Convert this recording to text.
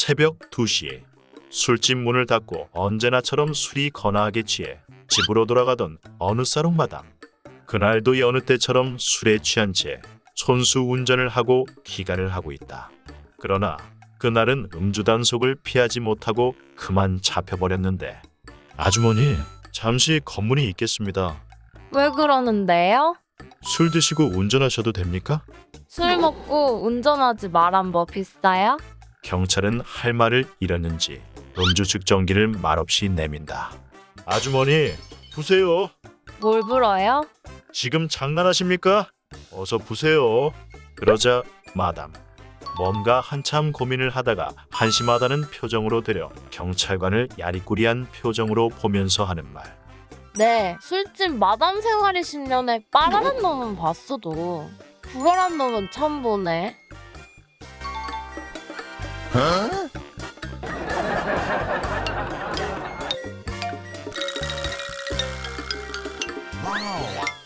새벽 2시 술집 문을 닫고 언제나처럼 술이 거나하게 취해 집으로 돌아가던 어느 사롱 마담 그날도 여느 때처럼 술에 취한 채 손수 운전을 하고 기가를 하고 있다. 그러나 그날은 음주 단속을 피하지 못하고 그만 잡혀버렸는데 아주머니 잠시 검문이 있겠습니다. 왜 그러는데요? 술 드시고 운전하셔도 됩니까? 술 먹고 운전하지 말한 뭐 비싸요? 경찰은 할 말을 잃었는지 음주 측정기를 말없이 내민다. 아주머니, 부세요. 뭘 불어요? 지금 장난하십니까? 어서 부세요. 그러자 마담 뭔가 한참 고민을 하다가 한심하다는 표정으로 들여 경찰관을 야리꾸리한 표정으로 보면서 하는 말. 네, 술집 마담 생활이 10년에 빠르는 놈은 봤어도 불어란 놈은 처음 보네. Ha? Wow.